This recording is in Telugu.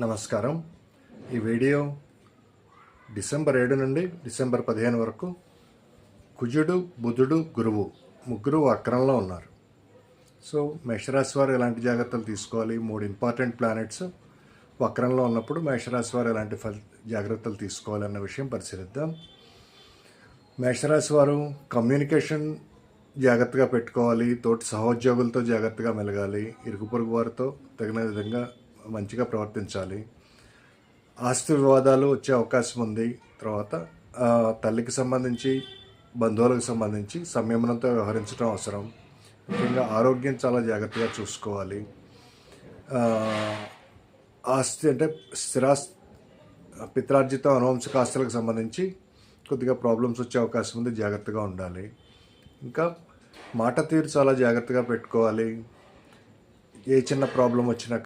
నమస్కారం. ఈ వీడియో డిసెంబర్ ఏడు నుండి డిసెంబర్ పదిహేను వరకు కుజుడు బుధుడు గురువు ముగ్గురు వక్రంలో ఉన్నారు. సో మేషరాశి వారు ఎలాంటి జాగ్రత్తలు తీసుకోవాలి? మూడు ఇంపార్టెంట్ ప్లానెట్స్. వక్రంలో ఉన్నప్పుడు మేషరాశి వారు ఎలాంటి ఫల్ జాగ్రత్తలు తీసుకోవాలన్న విషయం పరిశీలిద్దాం. మేషరాశి వారు కమ్యూనికేషన్ జాగ్రత్తగా పెట్టుకోవాలి తోటి సహోద్యోగులతో జాగ్రత్తగా మెలగాలి ఇరుగు పొరుగు వారితో తగిన విధంగా మంచిగా ప్రవర్తించాలి. ఆస్తి వివాదాలు వచ్చే అవకాశం ఉంది. తర్వాత తల్లికి సంబంధించి బంధువులకు సంబంధించి సంయమనంతో వ్యవహరించడం అవసరం. ముఖ్యంగా ఆరోగ్యం చాలా జాగ్రత్తగా చూసుకోవాలి. ఆస్తి అంటే స్థిరాస్ పిత్రార్జిత అనువంశిక ఆస్తులకు సంబంధించి కొద్దిగా ప్రాబ్లమ్స్ వచ్చే అవకాశం ఉంది. జాగ్రత్తగా ఉండాలి. ఇంకా మాట తీరు చాలా జాగ్రత్తగా పెట్టుకోవాలి. ఏ చిన్న ప్రాబ్లం వచ్చినా